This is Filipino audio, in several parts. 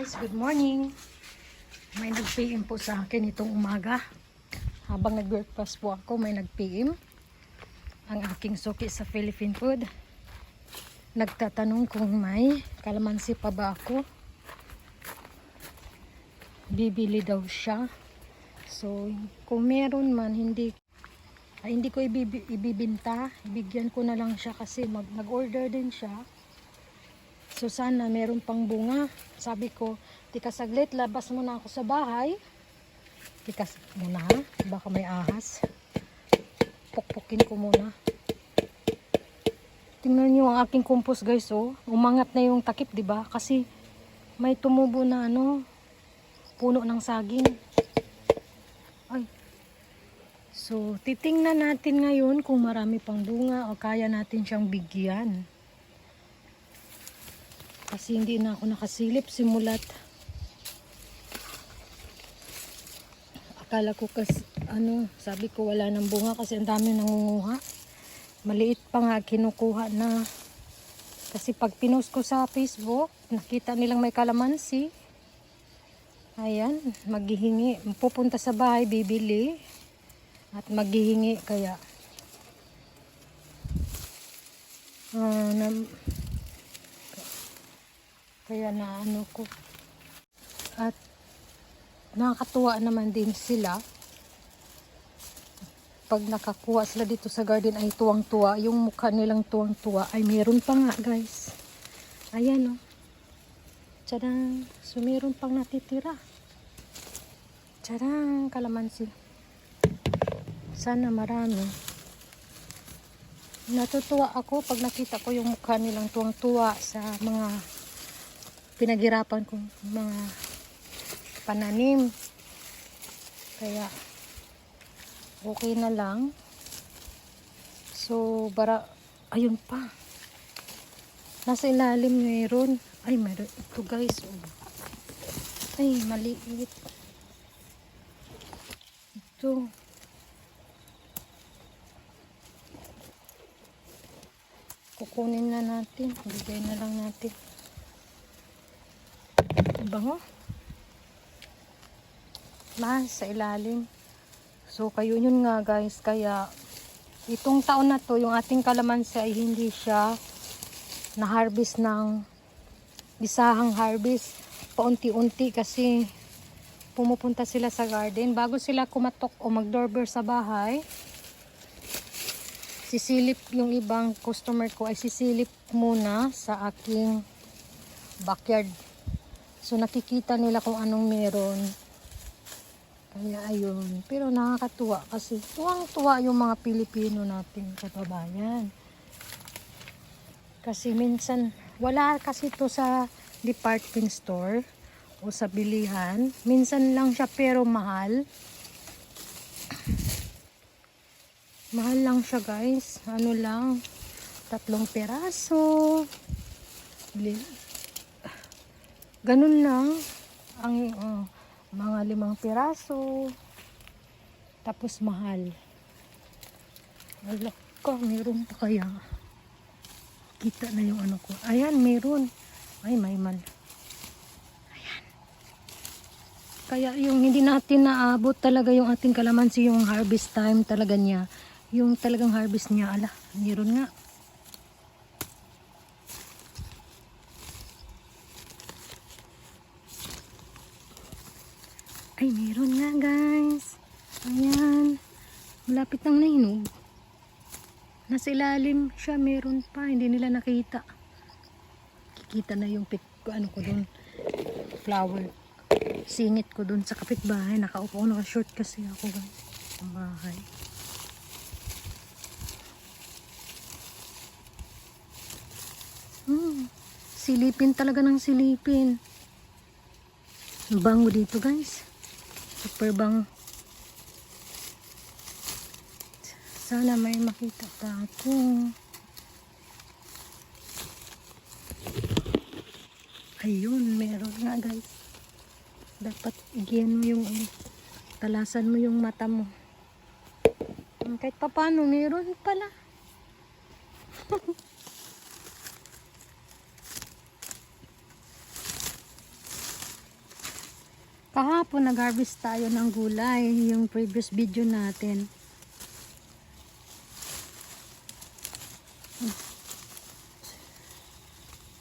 guys, good morning. May nag-PM po sa akin itong umaga. Habang nag-breakfast po ako, may nag-PM. Ang aking suki sa Philippine Food. Nagtatanong kung may kalamansi pa ba ako. Bibili daw siya. So, kung meron man, hindi ay, hindi ko ibibi- ibibinta. Ibigyan ko na lang siya kasi mag, nag-order din siya. So sana meron pang bunga. Sabi ko, tika saglit, labas muna ako sa bahay. Tika muna baka may ahas. Pukpukin ko muna. Tingnan niyo ang aking compost guys oh. Umangat na yung takip, 'di ba? Kasi may tumubo na ano, puno ng saging. Ay. So, titingnan natin ngayon kung marami pang bunga o kaya natin siyang bigyan. Kasi hindi na ako nakasilip simulat. Akala ko kasi, ano, sabi ko wala nang bunga kasi ang dami nangunguha. Maliit pa nga kinukuha na. Kasi pag pinost ko sa Facebook, nakita nilang may kalamansi. Ayan, maghihingi. Pupunta sa bahay, bibili. At maghihingi kaya. Ah, na, kaya na ano ko. At nakakatuwa naman din sila. Pag nakakuha sila dito sa garden ay tuwang-tuwa. Yung mukha nilang tuwang-tuwa ay meron pa nga guys. Ayan o. Oh. Tadang. So meron pang natitira. Tadang kalamansi. Sana marami. Natutuwa ako pag nakita ko yung mukha nilang tuwang-tuwa sa mga pinaghirapan kong mga pananim. Kaya, okay na lang. So, bara, ayun pa. Nasa ilalim meron. Ay, meron. Ito guys. Oh. Ay, maliit. Ito. Kukunin na natin. Bigay na lang natin. Ang bango. Mas sa ilalim. So kayo yun nga guys. Kaya itong taon na to yung ating kalamansi ay hindi siya na-harvest ng bisahang harvest. Paunti-unti kasi pumupunta sila sa garden. Bago sila kumatok o mag-doorbell sa bahay, sisilip yung ibang customer ko ay sisilip muna sa aking backyard So nakikita nila kung anong meron. Kaya ayun. Pero nakakatuwa kasi tuwang-tuwa yung mga Pilipino natin kababayan. Kasi minsan wala kasi to sa department store o sa bilihan. Minsan lang siya pero mahal. Mahal lang siya guys. Ano lang. Tatlong peraso. Li- Ganun lang ang uh, mga limang piraso. Tapos mahal. Wala ka, meron pa kaya. Kita na yung ano ko. Ayan, meron. Ay, may man. Ayan. Kaya yung hindi natin naabot talaga yung ating kalamansi, yung harvest time talaga niya. Yung talagang harvest niya, ala, meron nga. Ay, meron nga guys. Ayan. Malapit nang nahinog. Nasa ilalim siya, meron pa. Hindi nila nakita. Kikita na yung pic, ano ko dun. Flower. Singit ko dun sa kapitbahay. Nakaupo ko, naka-short kasi ako guys. Ang bahay. Hmm. Silipin talaga ng silipin. Ang Bango dito guys. Super bang. Sana may makita pa ako. Ayun, meron nga guys. Dapat igiyan mo yung ano, talasan mo yung mata mo. Kahit pa paano, meron pala. Kahapon nag-harvest tayo ng gulay, yung previous video natin.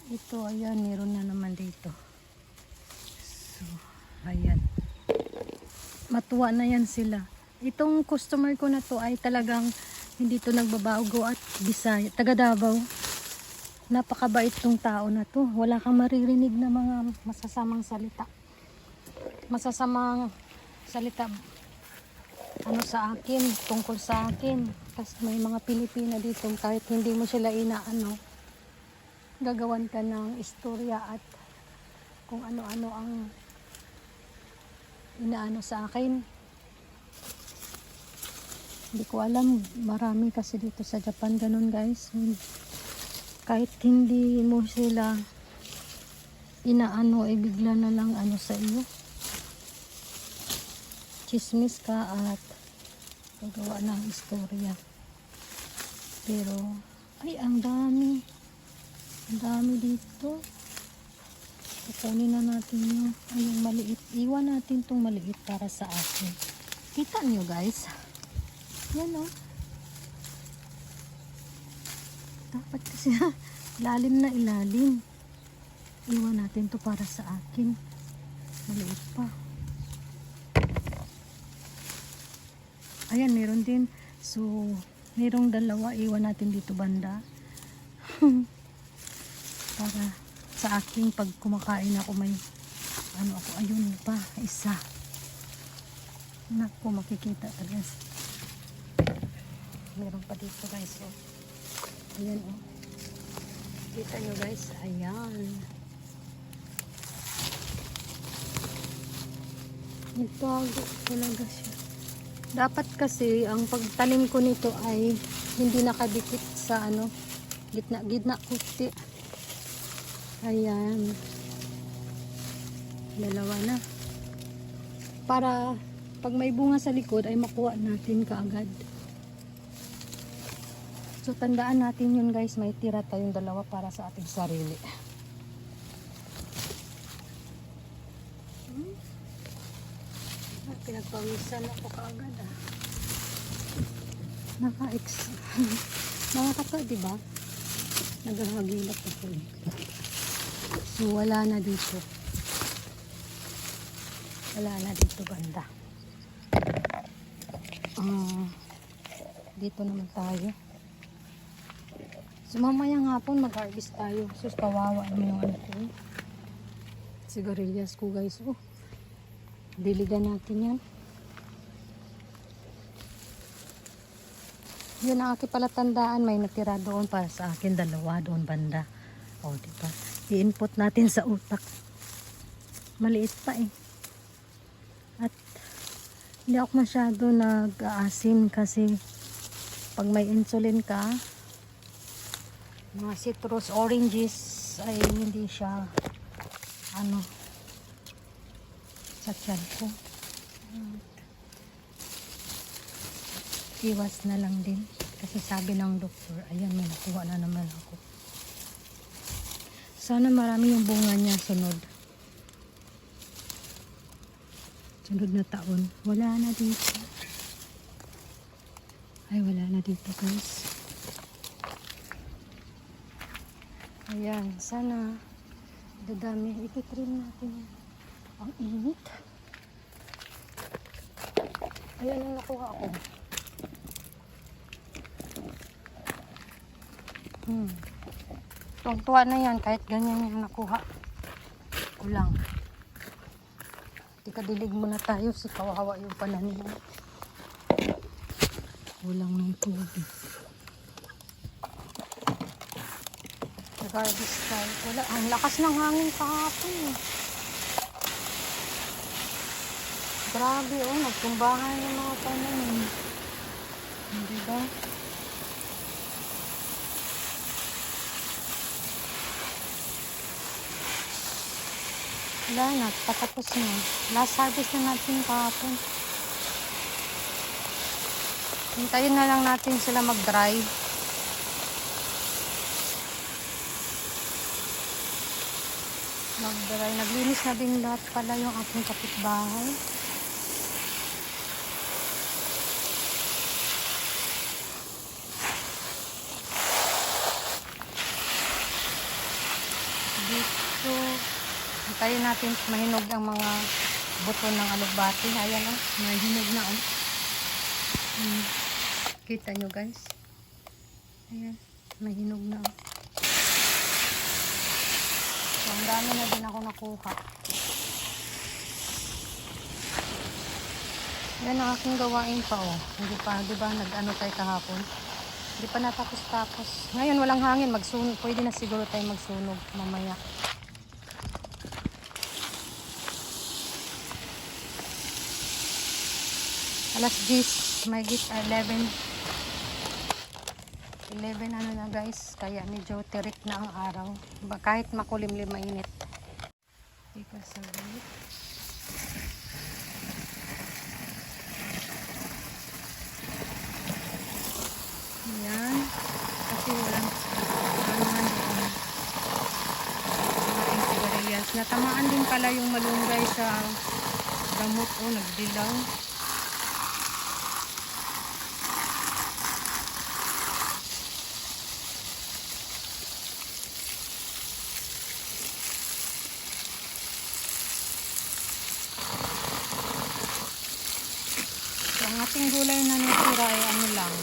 Ito, ayan, meron na naman dito. So, ayan. Matuwa na yan sila. Itong customer ko na to ay talagang hindi to nagbabago at bisaya. Taga Davao. Napakabait tong tao na to. Wala kang maririnig na mga masasamang salita. Masasamang salita ano sa akin, tungkol sa akin. Kasi may mga Pilipina dito kahit hindi mo sila inaano, gagawan ka ng istorya at kung ano-ano ang inaano sa akin. Hindi ko alam, marami kasi dito sa Japan ganun guys. Kahit hindi mo sila inaano, eh bigla na lang ano sa iyo. Chismis ka at gagawa ng istorya. Pero, ay ang dami. Ang dami dito. Kukunin na natin yung, ay, yung maliit. Iwan natin tong maliit para sa akin. Kita nyo guys. Yan o. Dapat kasi ilalim na ilalim. Iwan natin to para sa akin. Maliit pa. Ayan, meron din. So, merong dalawa. Iwan natin dito banda. para sa aking pag kumakain ako may ano ako ayun pa isa naku makikita guys meron pa dito guys oh. ayan oh kita nyo guys ayan nagtago talaga siya dapat kasi ang pagtanim ko nito ay hindi nakadikit sa ano gitna gitna kuti Ayan. Dalawa na. Para pag may bunga sa likod ay makuha natin kaagad. So tandaan natin yun guys, may tira tayong dalawa para sa ating sarili. Hmm? Ah, pinagpawisan ako kaagad ah. Naka-ex. Nakakata, di ba? Naghahagilap ako eh. So, wala na dito. Wala na dito banda. Ah, dito naman tayo. So, mamayang hapon mag-harvest tayo. Sus, kawawa naman yung ko. eh. Sigarilyas ko guys. Oh, diligan natin yan. Yun ang aking palatandaan. May natira doon para sa akin. Dalawa doon banda. O, di ba? I-input natin sa utak. Maliit pa eh. At hindi ako masyado nag-aasim kasi pag may insulin ka, mga citrus, oranges ay hindi siya ano sa tiyan ko. Iwas na lang din. Kasi sabi ng doktor, ayan, may nakuha na naman ako. Sana marami yung bunga niya sunod. Sunod na taon. Wala na dito. Ay, wala na dito guys. Ayan, sana dadami. Ititrim natin yan. Ang init. Ayan ang nakuha ko. Hmm. Tuwang-tuwa na yan kahit ganyan yung nakuha. Kulang. Tikadilig muna tayo si kawawa yung pananim. Kulang ng tubig. Nag-harvest tayo. Wala. Ang lakas ng hangin kahapon eh. Grabe oh, nagtumbahan yung mga pananim. Hindi ba? Wala na, patapos na. Last harvest na natin kahapon. Hintayin na lang natin sila mag-dry. Nagdaray, naglinis na din lahat pala yung aking kapitbahay. Dito, hintayin natin mahinog ang mga buto ng alugbati. Ayan o, mahinog na o. Hmm. Kita nyo guys. Ayan, mahinog na o. So, ang dami na din ako nakuha. Yan ang aking gawain pa oh. Hindi pa, di ba, nag-ano tayo kahapon. Hindi pa natapos-tapos. Ngayon walang hangin, magsunog. Pwede na siguro tayo magsunog mamaya. Alas 10, may git 11. 11 ano na guys, kaya medyo tirik na ang araw. Kahit makulimlim mainit. Ika sa balik. Ayan. Kasi walang sigarilyas. Natamaan din pala yung malunggay sa gamot o nagdilaw. So, ang ating gulay na natira ay ano lang.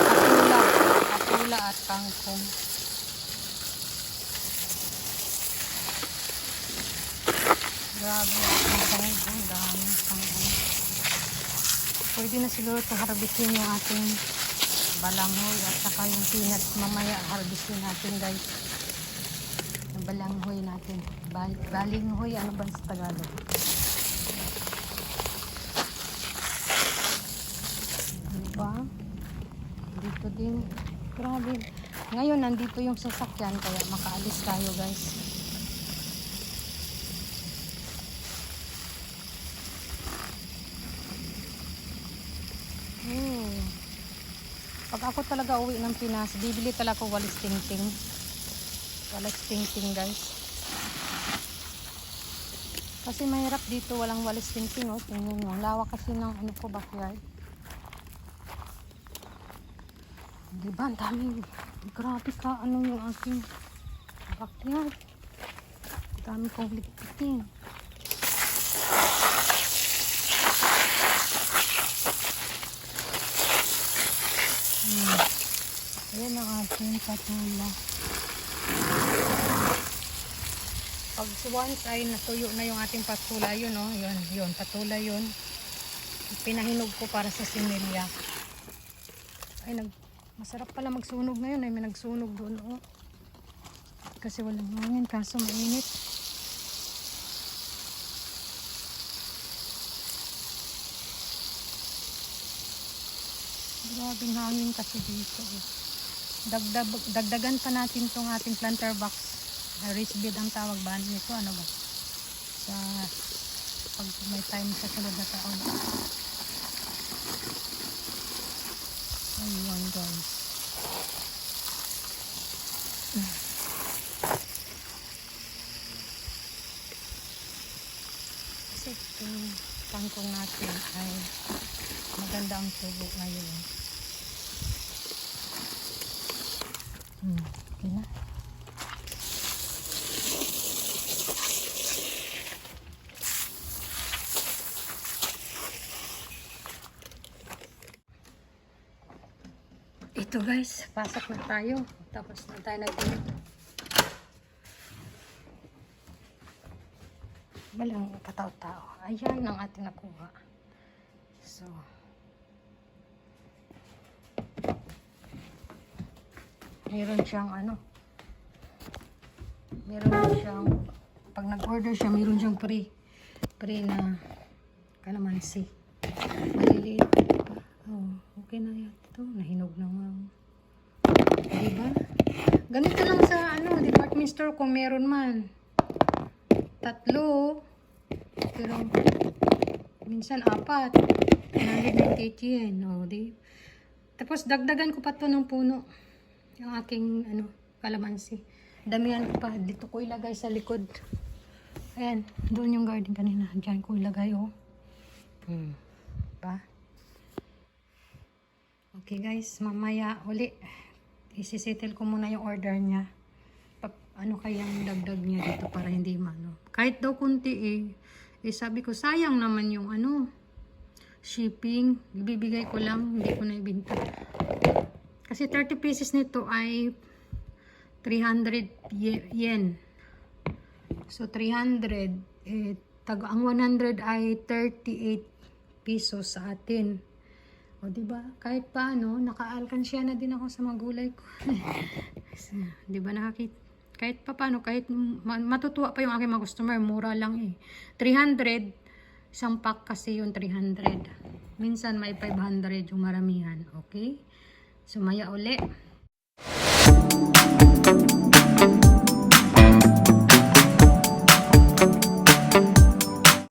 Apula. Apula at kangkong. Grabe ang kangkong. Dami kangkong. Pwede na siguro ito harvestin yung ating balanghoy at saka yung peanuts mamaya harvestin natin guys. Yung balanghoy natin. Bal balinghoy, ano ba sa Tagalog? Diba? Dito din. Grabe. Ngayon, nandito yung sasakyan kaya makaalis tayo guys. Hmm. Pag ako talaga uwi ng Pinas, bibili talaga ako walis tingting. Walis tingting guys. Kasi mahirap dito, walang walis tingting. Oh. Tingnan nyo. Lawak kasi ng ano ko backyard. Diba? Ang dami. Grabe ka. Ano yung aking backyard. Ang dami kong ligpitin. Hmm. Ating patula. Pag once ay natuyo na yung ating patula, yun oh, yun, yun, patula yun. Pinahinog ko para sa similya. Ay, nag, masarap pala magsunog ngayon, ay may nagsunog doon oh. Kasi walang hangin, kaso mainit. Grabing hangin kasi dito. eh. Dagdag, dagdagan pa natin tong ating planter box. Uh, raised bed ang tawag ba nito? Ano ba? Sa pag may time sa sunod na taon. Ayun guys. Kasi itong kangkong natin ay maganda ang tubo ngayon. Hmm, okay na. Ito guys, pasok na tayo. Tapos na tayo nag Walang katao-tao. Ayan ang ating nakuha. So, meron siyang ano, meron siyang, pag nag-order siya, meron siyang free, free na kalamansi. Maliliit. Oh, okay na yan. Ito, nahinog na nga. Diba? Ganito lang sa ano, department store kung meron man. Tatlo. Pero, minsan apat. 198 yen. O, di. Tapos, dagdagan ko pa to ng puno. Yung aking, ano, kalamansi. Damihan ko pa. Dito ko ilagay sa likod. Ayan. Doon yung garden kanina. Diyan ko ilagay, oh. Hmm. Pa. Okay guys, mamaya uli. Isisettle ko muna yung order niya. Pa- ano kayang dagdag niya dito para hindi mano. Kahit daw kunti eh. Eh sabi ko, sayang naman yung ano, shipping. Ibibigay ko lang, hindi ko na ibinta. Kasi 30 pieces nito ay 300 ye- yen. So 300, eh, tag ang 100 ay 38 pesos sa atin. O, di ba? Kahit paano, nakaalkansya na din ako sa magulay ko. di ba nakakita? Kahit pa paano, kahit ma- matutuwa pa yung aking mga customer, mura lang eh. 300, isang pack kasi yung 300. Minsan may 500 yung maramihan, okay? Sumaya uli.